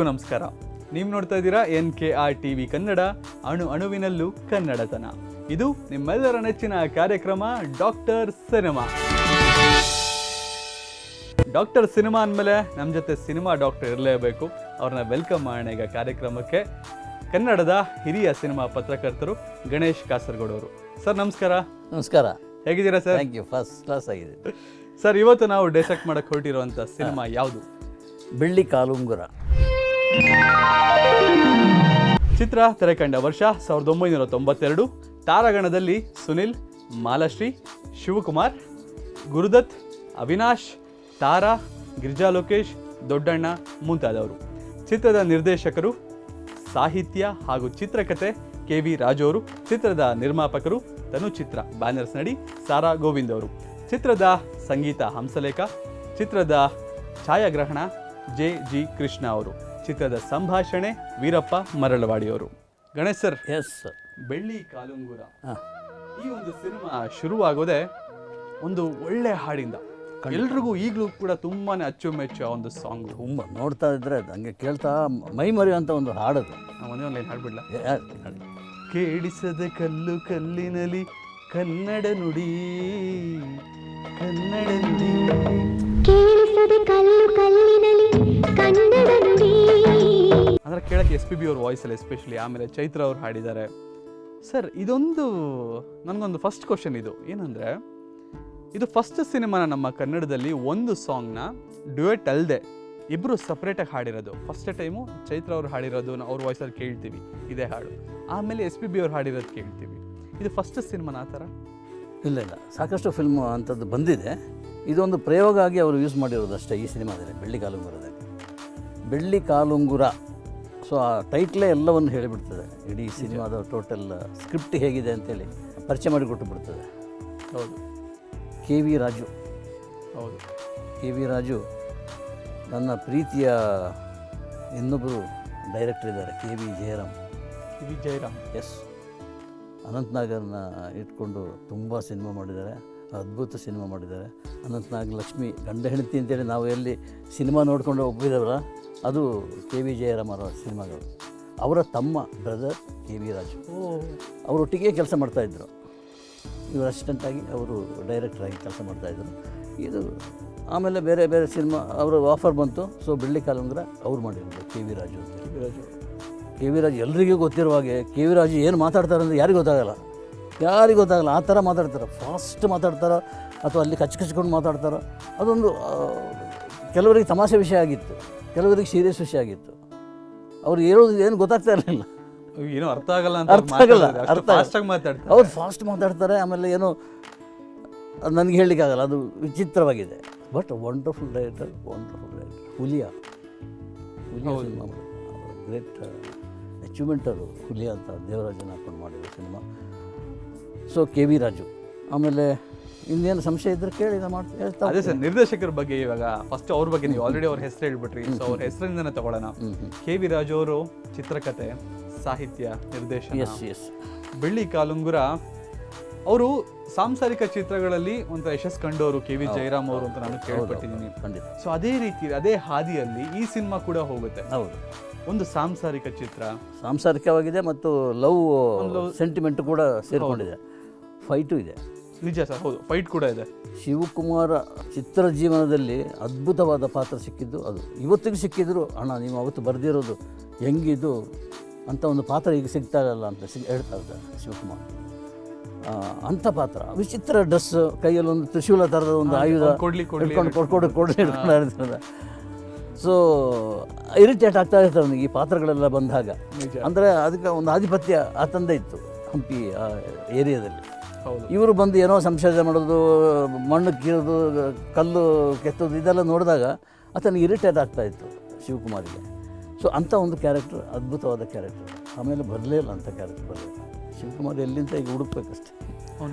ಎಲ್ರಿಗೂ ನಮಸ್ಕಾರ. ನೀವು ನೋಡ್ತಾ ಇದ್ದೀರಾ N K R T V Kannada ಅಣು ಅಣುವಿನಲ್ಲೂ ಕನ್ನಡತನ. ಇದು ನಿಮ್ಮೆಲ್ಲರ ನೆಚ್ಚಿನ ಕಾರ್ಯಕ್ರಮ ಡಾಕ್ಟರ್ ಸಿನಿಮಾ. ಡಾಕ್ಟರ್ ಸಿನಿಮಾ ಅಂದಮೇಲೆ ನಮ್ಮ ಜೊತೆ ಸಿನಿಮಾ ಡಾಕ್ಟರ್ ಇರಲೇಬೇಕು. ಅವ್ರನ್ನ ವೆಲ್ಕಮ್ ಮಾಡೋಣ ಈಗ ಕಾರ್ಯಕ್ರಮಕ್ಕೆ. ಕನ್ನಡದ ಹಿರಿಯ ಸಿನಿಮಾ ಪತ್ರಕರ್ತರು ಗಣೇಶ್ ಕಾಸರಗೋಡು ಅವರು ಸರ್ ನಮಸ್ಕಾರ. ನಮಸ್ಕಾರ. ಹೇಗಿದ್ದೀರಾ sir? Thank you first class ಆಗಿದೆ. ಸರ್ ಇವತ್ತು ನಾವು ಡಿಸೆಕ್ಟ್ ಮಾಡಕ್ಕೆ ಹೊರಟಿರುವಂಥ ಸಿನಿಮಾ ಯಾವುದು? ಬೆಳ್ಳಿ ಕಾಲುಂಗುರ. ಚಿತ್ರ ತೆರೆಕಂಡ ವರ್ಷ ಸಾವಿರದ ಒಂಬೈನೂರ ತೊಂಬತ್ತೆರಡು. ತಾರಾಗಣದಲ್ಲಿ ಸುನಿಲ್, ಮಾಲಶ್ರೀ, ಶಿವಕುಮಾರ್, ಗುರುದತ್, ಅವಿನಾಶ್, ತಾರಾ, ಗಿರಿಜಾ ಲೋಕೇಶ್, ದೊಡ್ಡಣ್ಣ ಮುಂತಾದವರು. ಚಿತ್ರದ ನಿರ್ದೇಶಕರು ಸಾಹಿತ್ಯ ಹಾಗೂ ಚಿತ್ರಕಥೆ ಕೆ ವಿ ರಾಜು ಅವರು ಚಿತ್ರದ ನಿರ್ಮಾಪಕರು ತನುಚಿತ್ರ ಬ್ಯಾನರ್ಸ್ ನಡಿ ಸಾರಾ ಗೋವಿಂದ್ ಅವರು. ಚಿತ್ರದ ಸಂಗೀತ ಹಂಸಲೇಖ, ಚಿತ್ರದ ಛಾಯಾಗ್ರಹಣ ಜೆ ಜಿ ಕೃಷ್ಣ ಅವರು. ಚಿತ್ರದ ಸಂಭಾಷಣೆ Veerappa ಮರಳವಾಡಿಯವರು. Ganesh sir yes Belli Kalungura. ಹಾಂ. ಈ ಒಂದು ಸಿನಿಮಾ ಶುರುವಾಗೋದೇ ಒಂದು ಒಳ್ಳೆ ಹಾಡಿಂದ. ಎಲ್ರಿಗೂ ಈಗಲೂ ಕೂಡ ತುಂಬಾನೇ ಅಚ್ಚುಮೆಚ್ಚು ಆ ಒಂದು ಸಾಂಗ್ ತುಂಬ ನೋಡ್ತಾ ಇದ್ರೆ ಹಂಗೆ ಕೇಳ್ತಾ ಮೈ ಮರೆಯುವಂಥ ಒಂದು ಹಾಡದು. ಒಂದೇ ಒಂದು ಹಾಡ್ಬಿಡ್ಲ? ಕೇಳಿಸದ ಕಲ್ಲು ಕಲ್ಲಿನಲ್ಲಿ ಕನ್ನಡ ನುಡಿ ಕನ್ನಡ ನುಡಿ. ಕೇಳಿಸದೆ ಕಲ್ಲು ಕಲ್ಲಿನಲ್ಲಿ ಕನ್ನಡ ನುಡಿ. ಅಂದ್ರೆ ಕೇಳೋಕ್ಕೆ ಎಸ್ ಪಿ ಬಿ ಅವ್ರ ವಾಯ್ಸಲ್ಲಿ ಎಸ್ಪೆಷಲಿ ಆಮೇಲೆ ಚೈತ್ರ ಅವ್ರು ಹಾಡಿದ್ದಾರೆ. ಸರ್ ಇದೊಂದು ನನಗೊಂದು ಫಸ್ಟ್ ಕ್ವಶನ್ ಇದು. ಏನಂದರೆ, ಇದು ಫಸ್ಟ್ ಸಿನಿಮಾನ ನಮ್ಮ ಕನ್ನಡದಲ್ಲಿ ಒಂದು ಸಾಂಗ್ನ ಡ್ಯುಯೆಟ್ ಅಲ್ಲದೆ ಇಬ್ಬರು ಸಪ್ರೇಟಾಗಿ ಹಾಡಿರೋದು. ಫಸ್ಟ್ ಟೈಮು ಚೈತ್ರ ಅವ್ರು ಹಾಡಿರೋದು ಅವ್ರ ವಾಯ್ಸಲ್ಲಿ ಕೇಳ್ತೀವಿ. ಇದೇ ಹಾಡು. ಆಮೇಲೆ ಎಸ್ ಪಿ ಬಿ ಅವ್ರು ಹಾಡಿರೋದು ಕೇಳ್ತೀವಿ. ಇದು ಫಸ್ಟ್ ಸಿನಿಮಾನ ಆ ಥರ? ಇಲ್ಲ ಇಲ್ಲ. ಸಾಕಷ್ಟು ಫಿಲ್ಮ್ ಅಂಥದ್ದು ಬಂದಿದೆ. ಇದೊಂದು ಪ್ರಯೋಗ ಆಗಿ ಅವರು ಯೂಸ್ ಮಾಡಿರೋದು ಅಷ್ಟೇ ಈ ಸಿನಿಮಾದಲ್ಲಿ, ಬೆಳ್ಳಿ ಕಾಲುಂಗುರದಲ್ಲಿ. ಬೆಳ್ಳಿ ಕಾಲುಂಗುರ. ಸೊ ಆ ಟೈಟ್ಲೇ ಎಲ್ಲವನ್ನು ಹೇಳಿಬಿಡ್ತದೆ. ಇಡೀ ಸಿನಿಮಾದ ಟೋಟಲ್ ಸ್ಕ್ರಿಪ್ಟ್ ಹೇಗಿದೆ ಅಂತೇಳಿ ಪರಿಚಯ ಮಾಡಿಕೊಟ್ಟು ಬಿಡ್ತದೆ ಹೌದು. K V Raju. ಹೌದು. ಕೆ ವಿ ರಾಜು ನನ್ನ ಪ್ರೀತಿಯ ಇನ್ನೊಬ್ಬರು ಡೈರೆಕ್ಟರ್ ಇದ್ದಾರೆ K V Jayaram. V Jayaram. Yes ಅನಂತ್ನಾಗರ್ನ ಇಟ್ಕೊಂಡು ತುಂಬ ಸಿನಿಮಾ ಮಾಡಿದ್ದಾರೆ ಅದ್ಭುತ ಸಿನಿಮಾ ಮಾಡಿದ್ದಾರೆ. ಅನಂತ್ನಾಗ್ ಲಕ್ಷ್ಮಿ ಗಂಡ ಹೆಂಡತಿ ಅಂತೇಳಿ ನಾವು ಎಲ್ಲಿ ಸಿನಿಮಾ ನೋಡಿಕೊಂಡು ಒಪ್ಪಿದವರ ಅದು ಕೆ ವಿ ಜಯರಾಮರ ಸಿನಿಮಾಗಳು. ಅವರ ತಮ್ಮ ಬ್ರದರ್ ಕೆ ವಿ ರಾಜು. ಅವರೊಟ್ಟಿಗೆ ಕೆಲಸ ಮಾಡ್ತಾಯಿದ್ರು ಇವರು ಅಸಿಸ್ಟೆಂಟಾಗಿ ಅವರು ಡೈರೆಕ್ಟ್ರಾಗಿ ಕೆಲಸ ಮಾಡ್ತಾಯಿದ್ರು ಇದು ಆಮೇಲೆ ಬೇರೆ ಬೇರೆ ಸಿನಿಮಾ ಅವರು ಆಫರ್ ಬಂತು. ಸೊ ಬೆಳ್ಳಿ ಕಾಲಂದ್ರ ಅವ್ರು ಮಾಡಿರೋದು ಕೆ ವಿ ರಾಜು ಅಂತ. K V Raju. ಎಲ್ರಿಗೂ ಗೊತ್ತಿರುವ ಹಾಗೆ ಕೆ ವಿ ರಾಜು ಏನು ಮಾತಾಡ್ತಾರೆ ಅಂದರೆ ಯಾರಿಗೂ ಗೊತ್ತಾಗಲ್ಲ. ಯಾರಿಗೂ ಗೊತ್ತಾಗಲ್ಲ. ಆ ಥರ ಮಾತಾಡ್ತಾರೆ. ಫಾಸ್ಟ್ ಮಾತಾಡ್ತಾರೋ ಅಥವಾ ಅಲ್ಲಿ ಕಚ್ಚ ಕಚ್ಕೊಂಡು ಮಾತಾಡ್ತಾರೋ. ಅದೊಂದು ಕೆಲವರಿಗೆ ತಮಾಷೆ ವಿಷಯ ಆಗಿತ್ತು. ಕೆಲವರಿಗೆ ಸೀರಿಯಸ್ ವಿಷಯ ಆಗಿತ್ತು. ಅವ್ರು ಹೇಳೋದು ಏನು ಗೊತ್ತಾಗ್ತಾ ಇರಲಿಲ್ಲ. ಏನೋ ಅರ್ಥ ಆಗಲ್ಲ ಅಂತ ಅರ್ಥ ಆಗಲ್ಲ, ಅರ್ಥ. ಫಾಸ್ಟಾಗಿ ಮಾತಾಡ್ತಾರೆ. ಅವ್ರು ಫಾಸ್ಟ್ ಮಾತಾಡ್ತಾರೆ ಆಮೇಲೆ ಏನು ಅದು ನನಗೆ ಹೇಳಲಿಕ್ಕಾಗಲ್ಲ ಅದು ವಿಚಿತ್ರವಾಗಿದೆ. But wonderful director wonderful director Huliya. Huliya great achievement ಅದು ಹುಲಿಯಾ ಅಂತ ದೇವರಾಜನ ಹಾಕೊಂಡು ಮಾಡಿದ cinema. So K V Raju. ಆಮೇಲೆ ಇನ್ನೇನು ಸಂಶಯ ಇದ್ರೆ ಕೇಳಿ ನಾನು ಮಾಡ್ತೀನಿ ಹೇಳ್ತಾ ಅದೇ ಸರ್ ನಿರ್ದೇಶಕರ ಬಗ್ಗೆ ಇವಾಗ ಫಸ್ಟ್ ಅವ್ರ ಬಗ್ಗೆ ನೀವು ಆಲ್ರೆಡಿ ಅವ್ರ ಹೆಸರು ಹೇಳ್ಬಿಟ್ರಿ. ಸೊ ಅವ್ರ ಹೆಸರಿಂದನೇ ತಗೊಳ್ಳೋಣ. ಕೆ ವಿ ರಾಜು ಅವರು ಚಿತ್ರಕಥೆ ಸಾಹಿತ್ಯ ನಿರ್ದೇಶನ. ಎಸ್ ಎಸ್ ಬೆಳ್ಳಿ ಕಾಲುಂಗುರ ಅವರು ಸಾಂಸಾರಿಕ ಚಿತ್ರಗಳಲ್ಲಿ ಒಂದು ಯಶಸ್ ಕಂಡವರು ಕೆ ವಿ ಜಯರಾಮ್ ಅವರು ಅಂತ ನಾನು ಕೇಳ್ಪಟ್ಟಿದ್ದೀನಿ. ಖಂಡಿತ. ಸೊ ಅದೇ ರೀತಿ ಅದೇ ಹಾದಿಯಲ್ಲಿ ಈ ಸಿನಿಮಾ ಕೂಡ ಹೋಗುತ್ತೆ. ಹೌದು. ಒಂದು ಸಾಂಸಾರಿಕ ಚಿತ್ರ. ಸಾಂಸಾರಿಕವಾಗಿದೆ ಮತ್ತು ಲವ್ ಸೆಂಟಿಮೆಂಟ್ ಕೂಡ ಸೇರಿಕೊಂಡಿದೆ. ಫೈಟು ಇದೆ. ನಿಜ ಸರ್ ಹೌದು. ಫೈಟ್ ಕೂಡ ಇದೆ. ಶಿವಕುಮಾರ ಚಿತ್ರ ಜೀವನದಲ್ಲಿ ಅದ್ಭುತವಾದ ಪಾತ್ರ ಸಿಕ್ಕಿದ್ದು ಅದು. ಇವತ್ತಿಗೂ ಸಿಕ್ಕಿದ್ರು ಅಣ್ಣ ನೀವು ಅವತ್ತು ಬರೆದಿರೋದು ಹೆಂಗಿದು? ಅಂತ ಒಂದು ಪಾತ್ರ ಈಗ ಸಿಗ್ತಾ ಇರಲ್ಲ ಅಂತ ಸಿಗ್ ಹೇಳ್ತಾ ಇದ್ದ ಶಿವಕುಮಾರ್. ಅಂಥ ಪಾತ್ರ. ವಿಚಿತ್ರ ಡ್ರೆಸ್ ಕೈಯಲ್ಲಿ ಒಂದು ತ್ರಿಶೂಲ ಥರದ ಒಂದು ಆಯುಧ ಹಿಡ್ಕೊಂಡು ಕೊಡ್ಕೊಡು ಕೊಡ್ಲಿ ಹಿಡ್ಕೊಂಡು ಇರ್ತಾರೆ ಸೊ ಇರಿಟೇಟ್ ಆಗ್ತಾ ಇರ್ತಾರೆ ನನಗೆ ಈ ಪಾತ್ರಗಳೆಲ್ಲ ಬಂದಾಗ. ಅಂದರೆ ಅದಕ್ಕೆ ಒಂದು ಆಧಿಪತ್ಯ ಆ ತಂದೆ ಇತ್ತು ಹಂಪಿ ಆ ಏರಿಯಾದಲ್ಲಿ. ಇವರು ಬಂದು ಏನೋ ಸಂಶೋಧನೆ ಮಾಡೋದು ಮಣ್ಣು ಕೀಳೋದು ಕಲ್ಲು ಕೆತ್ತೋದು ಇದೆಲ್ಲ ನೋಡಿದಾಗ ಆತನ ಇರಿಟೇಟ್ ಆಗ್ತಾ ಇತ್ತು ಶಿವಕುಮಾರಿಗೆ. ಸೊ ಅಂಥ ಒಂದು ಕ್ಯಾರೆಕ್ಟರ್ ಅದ್ಭುತವಾದ ಕ್ಯಾರೆಕ್ಟರ್ ಆಮೇಲೆ ಬರಲೇ ಇಲ್ಲ ಅಂಥ ಕ್ಯಾರೆಕ್ಟರ್ ಬರಲಿಲ್ಲ ಶಿವಕುಮಾರ್ ಎಲ್ಲಿಂದ ಈಗ ಹುಡುಕ್ಬೇಕಷ್ಟೇ.